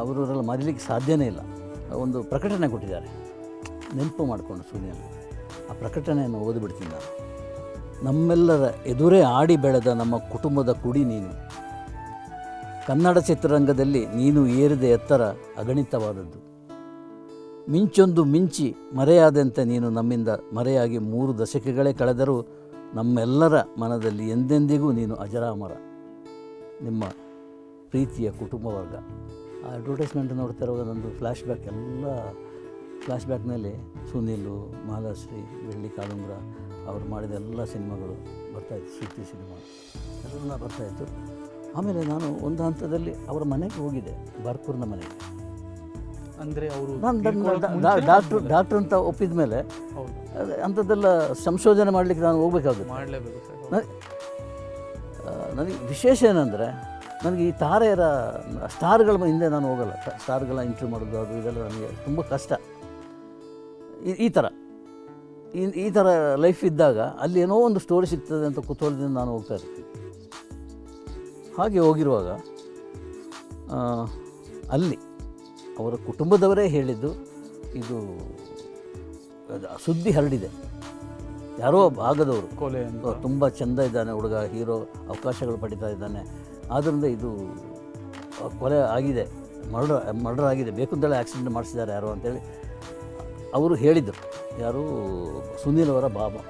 ಅವರವರೆಲ್ಲ ಮರೀಲಿಕ್ಕೆ ಸಾಧ್ಯನೇ ಇಲ್ಲ. ಒಂದು ಪ್ರಕಟಣೆ ಕೊಟ್ಟಿದ್ದಾರೆ. ನೆನಪು ಮಾಡಿಕೊಂಡು ಸೂರ್ಯ ಆ ಪ್ರಕಟಣೆಯನ್ನು ಓದಿಬಿಡ್ತೀನಿ ನಾನು. ನಮ್ಮೆಲ್ಲರ ಎದುರೇ ಆಡಿ ಬೆಳೆದ ನಮ್ಮ ಕುಟುಂಬದ ಕುಡಿ ನೀನು. ಕನ್ನಡ ಚಿತ್ರರಂಗದಲ್ಲಿ ನೀನು ಏರಿದ ಎತ್ತರ ಅಗಣಿತವಾದದ್ದು. ಮಿಂಚೊಂದು ಮಿಂಚಿ ಮರೆಯಾದಂತೆ ನೀನು ನಮ್ಮಿಂದ ಮರೆಯಾಗಿ ಮೂರು ದಶಕಗಳೇ ಕಳೆದರೂ ನಮ್ಮೆಲ್ಲರ ಮನದಲ್ಲಿ ಎಂದೆಂದಿಗೂ ನೀನು ಅಜರಾಮರ. ನಿಮ್ಮ ಪ್ರೀತಿಯ ಕುಟುಂಬ ವರ್ಗ ಆ ಅಡ್ವರ್ಟೈಸ್ಮೆಂಟ್ ನೋಡ್ತಾ ಇರುವಾಗ ನಂದು ಫ್ಲ್ಯಾಶ್ ಬ್ಯಾಕ್ ಎಲ್ಲ ಫ್ಲ್ಯಾಶ್ ಬ್ಯಾಕ್ನಲ್ಲಿ ಸುನಿಲ್, ಮಾಲಾಶ್ರೀ, ಬೆಳ್ಳಿ ಕಾಲುಂಗ್ರ ಅವ್ರು ಮಾಡಿದ ಎಲ್ಲ ಸಿನಿಮಾಗಳು ಬರ್ತಾಯಿತ್ತು ಸುದ್ದಿ ಸಿನಿಮಾ. ಎಲ್ಲ ಬರ್ತಾಯಿತ್ತು ಆಮೇಲೆ ನಾನು ಒಂದು ಹಂತದಲ್ಲಿ ಅವರ ಮನೆಗೆ ಹೋಗಿದ್ದೆ ಬಾರ್ಕೂರ್ನ ಮನೆಗೆ. ಅಂದ್ರೆ ಅವರು ನಾನು ಡಾಕ್ಟ್ರು ಡಾಕ್ಟ್ರ್ ಅಂತ ಒಪ್ಪಿದ ಮೇಲೆ ಅಂಥದ್ದೆಲ್ಲ ಸಂಶೋಧನೆ ಮಾಡಲಿಕ್ಕೆ ನಾನು ಹೋಗ್ಬೇಕಾಗುತ್ತೆ. ನನಗೆ ವಿಶೇಷ ಏನಂದರೆ ನನಗೆ ಈ ತಾರೆಯರ ಸ್ಟಾರ್ಗಳ ಹಿಂದೆ ನಾನು ಹೋಗಲ್ಲ. ಸ್ಟಾರ್ಗಳ ಇಂಟರ್ವ್ಯೂ ಮಾಡೋದು ಅದು ಇದೆಲ್ಲ ನನಗೆ ತುಂಬ ಕಷ್ಟ. ಈ ಈ ಥರ ಈ ಈ ಥರ ಲೈಫ್ ಇದ್ದಾಗ ಅಲ್ಲಿ ಏನೋ ಒಂದು ಸ್ಟೋರಿ ಸಿಗ್ತದೆ ಅಂತ ಕುತೂಹಲದಿಂದ ನಾನು ಹೋಗ್ತಾ ಇರ್ತೀನಿ. ಹಾಗೆ ಹೋಗಿರುವಾಗ ಅಲ್ಲಿ ಅವರ ಕುಟುಂಬದವರೇ ಹೇಳಿದ್ದು ಇದು ಸುದ್ದಿ ಹರಡಿದೆ. ಯಾರೋ ಭಾಗದವರು ಕೊಲೆ ಅಂತ. ತುಂಬ ಚೆಂದ ಇದ್ದಾನೆ ಹುಡುಗ ಹೀರೋ ಅವಕಾಶಗಳು ಪಡಿತಾ ಇದ್ದಾನೆ. ಆದ್ದರಿಂದ ಇದು ಕೊಲೆ ಆಗಿದೆ ಮರ್ಡರ್ ಮರ್ಡರ್ ಆಗಿದೆ ಬೇಕು ಅಂತೇಳಿ ಆಕ್ಸಿಡೆಂಟ್ ಮಾಡಿಸಿದ್ದಾರೆ ಯಾರು ಅಂತೇಳಿ ಅವರು ಹೇಳಿದರು. ಯಾರು? ಸುನೀಲ್ ಅವರ ಬಾಬಾ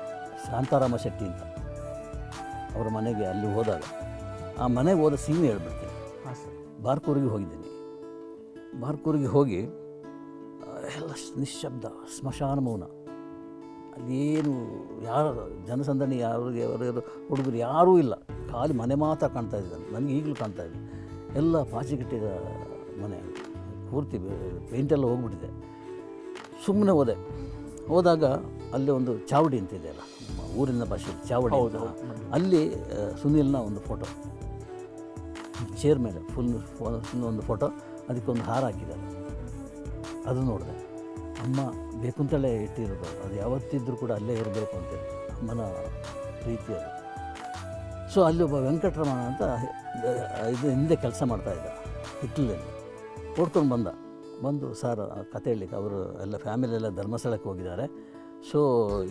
ಶಾಂತಾರಾಮ ಶೆಟ್ಟಿ ಅಂತ. ಅವರ ಮನೆಗೆ ಅಲ್ಲಿ ಹೋದಾಗ ಆ ಮನೆಗೆ ಹೋದ ಸೀನ್ ಹೇಳ್ಬಿಡ್ತೀನಿ. ಬಾರ್ಕೂರಿಗೆ ಹೋಗಿದ್ದೀನಿ. ಬಾರ್ಕೂರಿಗೆ ಹೋಗಿ ಎಲ್ಲ ನಿಶ್ಶಬ್ದ ಸ್ಮಶಾನ ಮೌನ. ಅಲ್ಲೇನು ಯಾರು ಜನಸಂದಣಿ ಯಾರಿಗೆ ಯಾರು ಹುಡುಗರು ಯಾರೂ ಇಲ್ಲ. ಖಾಲಿ ಮನೆ ಮಾತ್ರ ಕಾಣ್ತಾ ಇದ್ದಾನೆ ನನಗೆ ಈಗಲೂ ಕಾಣ್ತಾ ಇದೆ. ಎಲ್ಲ ಪಾಚಿ ಕಟ್ಟಿದ ಮನೆ. ಪೂರ್ತಿ ಪೇಂಟೆಲ್ಲ ಹೋಗ್ಬಿಟ್ಟಿದೆ. ಸುಮ್ಮನೆ ಹೋದೆ. ಹೋದಾಗ ಅಲ್ಲಿ ಒಂದು ಚಾವಡಿ ಅಂತಿದೆಯಲ್ಲ ಅಲ್ಲ ಊರಿನ ಭಾಷೆ ಚಾವಡಿ ಹೌದು, ಅಲ್ಲಿ ಸುನೀಲ್ನ ಒಂದು ಫೋಟೋ. ಚೇರ್ ಮೇಲೆ ಫುಲ್ ಫುಲ್ ಒಂದು ಫೋಟೋ. ಅದಕ್ಕೊಂದು ಹಾರ ಹಾಕಿದ್ದಾರೆ. ಅದು ನೋಡಿದೆ. ಅಮ್ಮ ಬೇಕು ಅಂತಲೇ ಇಟ್ಟಿರೋದು. ಅದು ಯಾವತ್ತಿದ್ದರೂ ಕೂಡ ಅಲ್ಲೇ ಇರಬೇಕು ಅಂತೇಳಿ ಅಮ್ಮನ ಪ್ರೀತಿ ಅದು. ಸೊ ಅಲ್ಲಿ ಒಬ್ಬ ವೆಂಕಟರಮಣ ಅಂತ, ಇದು ಹಿಂದೆ ಕೆಲಸ ಮಾಡ್ತಾಯಿದ್ದ ಹಿಟ್ಲಲ್ಲಿ. ಓಡ್ಕೊಂಡು ಬಂದ. ಬಂದು ಸರ್, ಕತೆ ಹೇಳಲಿಕ್ಕೆ ಅವರು ಎಲ್ಲ ಫ್ಯಾಮಿಲಿ ಎಲ್ಲ ಧರ್ಮಸ್ಥಳಕ್ಕೆ ಹೋಗಿದ್ದಾರೆ. ಸೊ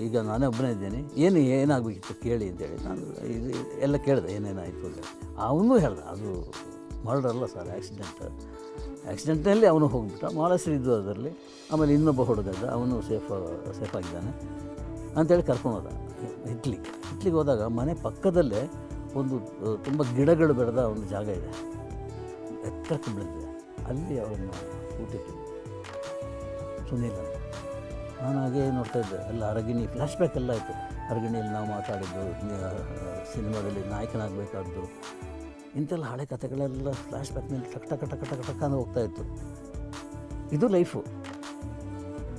ಈಗ ನಾನೇ ಒಬ್ಬನೇ ಇದ್ದೀನಿ. ಏನು ಏನಾಗಬೇಕಿತ್ತು ಕೇಳಿ ಅಂತೇಳಿ ನಾನು ಇದು ಎಲ್ಲ ಕೇಳಿದೆ, ಏನೇನಾಯಿತು ಅಂತೇಳಿ ಅವನು ಹೇಳ್ದೆ, ಅದು ಮರ್ಡರ್ ಅಲ್ಲ ಸರ್, ಆಕ್ಸಿಡೆಂಟ್. ಆಕ್ಸಿಡೆಂಟ್ನಲ್ಲಿ ಅವನು ಹೋಗ್ಬಿಟ್ಟ. ಮಾಲಶ್ರೀ ಇದ್ದು ಅದರಲ್ಲಿ. ಆಮೇಲೆ ಇನ್ನೊಬ್ಬ ಹುಡುಗದ ಅವನು ಸೇಫ್ ಸೇಫ್ ಆಗಿದ್ದಾನೆ. ಅಂತೇಳಿ ಕರ್ಕೊಂಡು ಹೋದ. ಹಿಟ್ಲಿಗೆ ಹಿಟ್ಲಿಗೆ ಹೋದಾಗ ಮನೆ ಪಕ್ಕದಲ್ಲೇ ಒಂದು, ತುಂಬ ಗಿಡಗಳು ಬೆಳೆದ ಒಂದು ಜಾಗ ಇದೆ. ಎತ್ತರಕ್ಕೆ ಬೆಳೆದಿದೆ. ಅಲ್ಲಿ ಅವರನ್ನು ಊಟಕ್ಕೆ ಸುನೀಲ್ ನಾನು ಹಾಗೆ ನೋಡ್ತಾ ಇದ್ದೆ. ಎಲ್ಲ ಅರಗಿಣಿ ಫ್ಲ್ಯಾಶ್ ಬ್ಯಾಕ್ ಎಲ್ಲ ಆಯಿತು. ಅರಗಿಣಿಯಲ್ಲಿ ನಾವು ಮಾತಾಡಿದ್ದು ಸಿನಿಮಾದಲ್ಲಿ ನಾಯಕನಾಗಬೇಕಾದ್ದು ಇಂಥೆಲ್ಲ ಹಳೆ ಕಥೆಗಳೆಲ್ಲ ಫ್ಲ್ಯಾಶ್ ಬ್ಯಾಕ್ನಲ್ಲಿ ಟಕ್ ಟಕ ಟಕ ಟಕ ಟಕ್ ಅಂತ ಹೋಗ್ತಾ ಇತ್ತು. ಇದು ಲೈಫು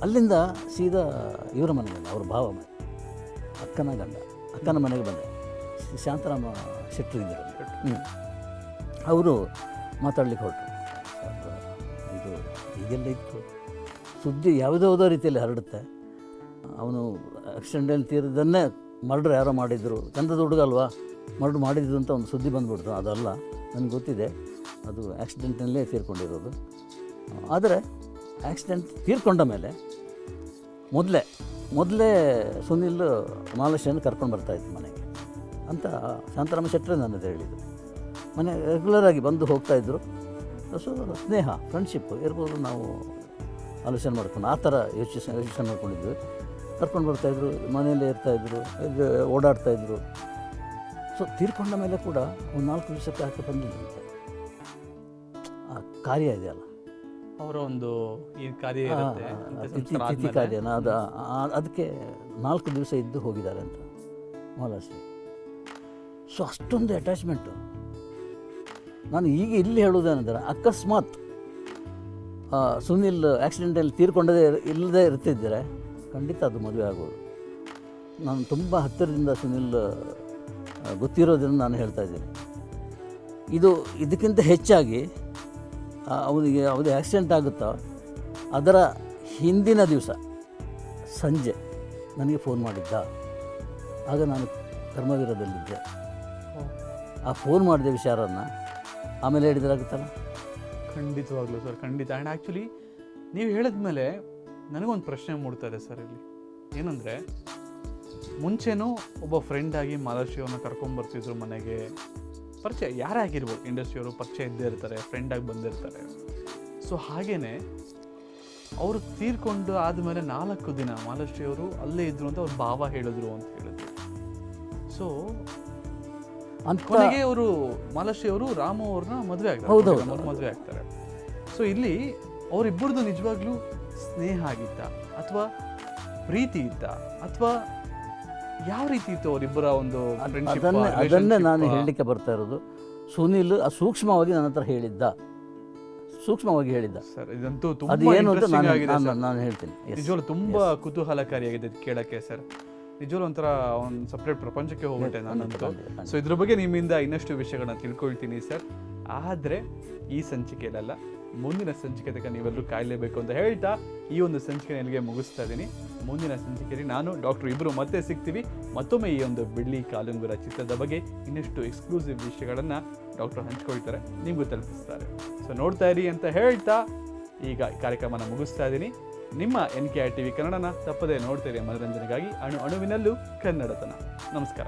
ಅಲ್ಲಿಂದ ಸೀದಾ ಇವರ ಮನೆಗೆ ಬಂದೆ ಅವ್ರ ಭಾವ ಮನೆ. ಅಕ್ಕನ ಗಂಡ, ಅಕ್ಕನ ಮನೆಗೆ ಬಂದೆ. ಶಾಂತರಾಮ ಶೆಟ್ಟರು ಇದ್ದರು ಅವರು ಮಾತಾಡ್ಲಿಕ್ಕೆ ಹೊರಟರು. ಇದು ಹೀಗೆಲ್ಲ ಇತ್ತು. ಸುದ್ದಿ ಯಾವುದಾವುದೋ ರೀತಿಯಲ್ಲಿ ಹರಡುತ್ತೆ. ಅವನು ಆಕ್ಸಿಡೆಂಟಲ್ಲಿ ತೀರಿದ್ದನ್ನೇ ಮರ್ಡ್ರ್ ಯಾರೋ ಮಾಡಿದ್ರು. ಚಂದದ ಹುಡುಗ ಅಲ್ವಾ? ಮರ್ಡ್ರ್ ಮಾಡಿದ್ರು ಅಂತ ಒಂದು ಸುದ್ದಿ ಬಂದ್ಬಿಡ್ತು. ಅದಲ್ಲ, ನನಗೆ ಗೊತ್ತಿದೆ. ಅದು ಆ್ಯಕ್ಸಿಡೆಂಟ್ನಲ್ಲೇ ತೀರ್ಕೊಂಡಿರೋದು. ಆದರೆ ಆ್ಯಕ್ಸಿಡೆಂಟ್ ತೀರ್ಕೊಂಡ ಮೇಲೆ ಮೊದಲೇ ಮೊದಲೇ ಸುನಿಲ್ ಮಹಾಲಕ್ಷ್ಮಿಯನ್ನು ಕರ್ಕೊಂಡು ಬರ್ತಾಯಿತ್ತು ಮನೆಗೆ ಅಂತ ಶಾಂತರಾಮ ಶೆಟ್ಟರೆ ನನ್ನ ಹೇಳಿದರು ಮನೆ ರೆಗ್ಯುಲರಾಗಿ ಬಂದು ಹೋಗ್ತಾಯಿದ್ರು ಸೊ, ಸ್ನೇಹ ಫ್ರೆಂಡ್ಶಿಪ್ ಇರ್ಬೋದು ನಾವು ಆಲೋಚನೆ ಮಾಡ್ಕೊಂಡು, ಆ ಥರ ಯೋಚಿಸ ಯೋಚನೆ ಮಾಡ್ಕೊಂಡಿದ್ವಿ ಕರ್ಕೊಂಡು ಬರ್ತಾಯಿದ್ರು ಮನೆಯಲ್ಲೇ ಇರ್ತಾಯಿದ್ರು ಓಡಾಡ್ತಾಯಿದ್ರು ಸೊ ತೀರ್ಕೊಂಡ ಮೇಲೆ ಕೂಡ ಒಂದು ನಾಲ್ಕು ದಿವಸ ಆಕೆ ಬಂದಿದ್ದಂತೆ. ಆ ಕಾರ್ಯ ಇದೆಯಲ್ಲ? ಅವರ ಒಂದು ಈ ಕಾರ್ಯ ತಿಥಿ ಕಾರ್ಯನ ಅದು ಅದಕ್ಕೆ ನಾಲ್ಕು ದಿವಸ ಇದ್ದು ಹೋಗಿದ್ದಾರೆ ಅಂತ ಮಹಾಲಕ್ಷ್ಮಿ ಸೊ ಅಷ್ಟೊಂದು ಅಟ್ಯಾಚ್ಮೆಂಟು ನಾನು ಈಗ ಇಲ್ಲಿ ಹೇಳುವುದೇನೆಂದರೆ ಅಕಸ್ಮಾತ್ ಸುನಿಲ್ ಆ್ಯಕ್ಸಿಡೆಂಟಲ್ಲಿ ತೀರ್ಕೊಂಡದೇ ಇಲ್ಲದೆ ಇರ್ತಿದ್ದರೆ ಖಂಡಿತ ಅದು ಮದುವೆ ಆಗೋದು. ನಾನು ತುಂಬ ಹತ್ತಿರದಿಂದ ಸುನಿಲ್ ಗೊತ್ತಿರೋದನ್ನು ನಾನು ಹೇಳ್ತಾ ಇದ್ದೀನಿ. ಇದು ಇದಕ್ಕಿಂತ ಹೆಚ್ಚಾಗಿ ಅವನಿಗೆ ಯಾವುದೇ ಆಕ್ಸಿಡೆಂಟ್ ಆಗುತ್ತೋ ಅದರ ಹಿಂದಿನ ದಿವಸ ಸಂಜೆ ನನಗೆ ಫೋನ್ ಮಾಡಿದ್ದ. ಆಗ ನಾನು ಕರ್ಮವೀರದಲ್ಲಿದ್ದೆ. ಆ ಫೋನ್ ಮಾಡಿದ ವಿಚಾರವನ್ನು ಆಮೇಲೆ ಹೇಳಿದ್ರಾಗುತ್ತಲ್ಲ? ಖಂಡಿತವಾಗ್ಲೂ ಸರ್ ಖಂಡಿತ. ಆ್ಯಂಡ್ ಆ್ಯಕ್ಚುಲಿ ನೀವು ಹೇಳಿದ್ಮೇಲೆ ನನಗೊಂದು ಪ್ರಶ್ನೆ ಮೂಡ್ತಾ ಇದೆ ಸರ್ ಇಲ್ಲಿ. ಏನಂದರೆ ಮುಂಚೆನೂ ಒಬ್ಬ ಫ್ರೆಂಡ್ ಆಗಿ ಕರ್ಕೊಂಡ್ಬರ್ತಿದ್ರು ಮನೆಗೆ. ಪರಿಚಯ ಯಾರೇ ಆಗಿರ್ಬೋದು ಇಂಡಸ್ಟ್ರಿಯವರು ಪರಿಚಯ ಇದ್ದೇ ಇರ್ತಾರೆ ಫ್ರೆಂಡ್ ಆಗಿ ಬಂದಿರ್ತಾರೆ. ಸೊ ಹಾಗೇನೆ ಅವರು ತೀರ್ಕೊಂಡು ಆದಮೇಲೆ ನಾಲ್ಕು ದಿನ ಅವರು ಅಲ್ಲೇ ಇದ್ರು ಅಂತ ಅವ್ರ ಭಾವ ಹೇಳಿದ್ರು ಅಂತ ಹೇಳಿದ್ರು. ಸೊ ಕೊನೆಗೆ ಅವರು ಮಾಲಾಶ್ರೀ ರಾಮ ಅವ್ರನ್ನ ಮದುವೆ ಆಗ್ತಾರೆ. ಮದುವೆ ಆಗ್ತಾರೆ. ಸೊ ಇಲ್ಲಿ ಅವರಿಬ್ಬರದು ನಿಜವಾಗ್ಲೂ ಸ್ನೇಹ ಆಗಿತ್ತ? ಅಥವಾ ಪ್ರೀತಿ ಇತ್ತ? ಅಥವಾ ಯಾವ ರೀತಿ ಇತ್ತು ಅವರಿಬ್ಬರ ಒಂದು friendship, ಅದನ್ನೇ ಅದನ್ನೇ relationship? ನಾನು ಹೇಳಲಿಕ್ಕೆ ಬರ್ತಾ ಇರೋದು. ಸುನಿಲ್ ಆ ಸೂಕ್ಷ್ಮವಾಗಿ ನನ್ನ ಹತ್ರ ಹೇಳಿದ್ದ. ಸೂಕ್ಷ್ಮವಾಗಿ ಹೇಳಿದ್ದ. ಸರ್ ಇದಂತೂ ಅದು ತುಂಬಾ ಏನು ಅಂತ interesting ನಾನು ಆಗಿದೆ ನಾನು ನಾನು ಹೇಳ್ತೀನಿ. Yes. ನಿಜವಾಗ್ಲೂ ತುಂಬಾ ಕುತೂಹಲಕಾರಿಯಾಗಿದೆ ಇದು ಕೇಳಕ್ಕೆ ಸರ್. ನಿಜವಾಗ್ಲೂ ಒಂಥರ ಒಂದು ಸಪ್ರೇಟ್ ಪ್ರಪಂಚಕ್ಕೆ ಹೋಗ್ಬಿಟ್ಟೆ ನಾನು. ಸೊ ಇದ್ರ ಬಗ್ಗೆ ನಿಮ್ಮಿಂದ ಇನ್ನಷ್ಟು ವಿಷಯಗಳನ್ನ ತಿಳ್ಕೊಳ್ತೀನಿ ಸರ್. ಆದರೆ ಈ ಸಂಚಿಕೆಯಲ್ಲ ಮುಂದಿನ ಸಂಚಿಕೆ ತನಕ ನೀವೆಲ್ಲರೂ ಕಾಯಲೇಬೇಕು ಅಂತ ಹೇಳ್ತಾ ಈ ಒಂದು ಸಂಚಿಕೆ ಇಲ್ಲಿಗೆ ಮುಗಿಸ್ತಾ ಇದ್ದೀನಿ. ಮುಂದಿನ ಸಂಚಿಕೆಯಲ್ಲಿ ನಾನು, ಡಾಕ್ಟರ್ ಇಬ್ಬರು ಮತ್ತೆ ಸಿಗ್ತೀವಿ. ಮತ್ತೊಮ್ಮೆ ಈ ಒಂದು ಬೆಳ್ಳಿ ಕಾಲುಂಗುರ ಚಿತ್ರದ ಬಗ್ಗೆ ಇನ್ನಷ್ಟು ಎಕ್ಸ್ಕ್ಲೂಸಿವ್ ವಿಷಯಗಳನ್ನು ಡಾಕ್ಟರ್ ಹಂಚ್ಕೊಳ್ತಾರೆ, ನಿಮಗೂ ತಲುಪಿಸ್ತಾರೆ. ಸೊ ನೋಡ್ತಾ ಇರಿ ಅಂತ ಹೇಳ್ತಾ ಈಗ ಕಾರ್ಯಕ್ರಮನ ಮುಗಿಸ್ತಾ ಇದ್ದೀನಿ. ನಿಮ್ಮ N K R T V ಕನ್ನಡನ ತಪ್ಪದೇ ನೋಡ್ತೀರಿ ಮನರಂಜನೆಗಾಗಿ ಅಣು ಅಣುವಿನಲ್ಲೂ ಕನ್ನಡತನ. ನಮಸ್ಕಾರ.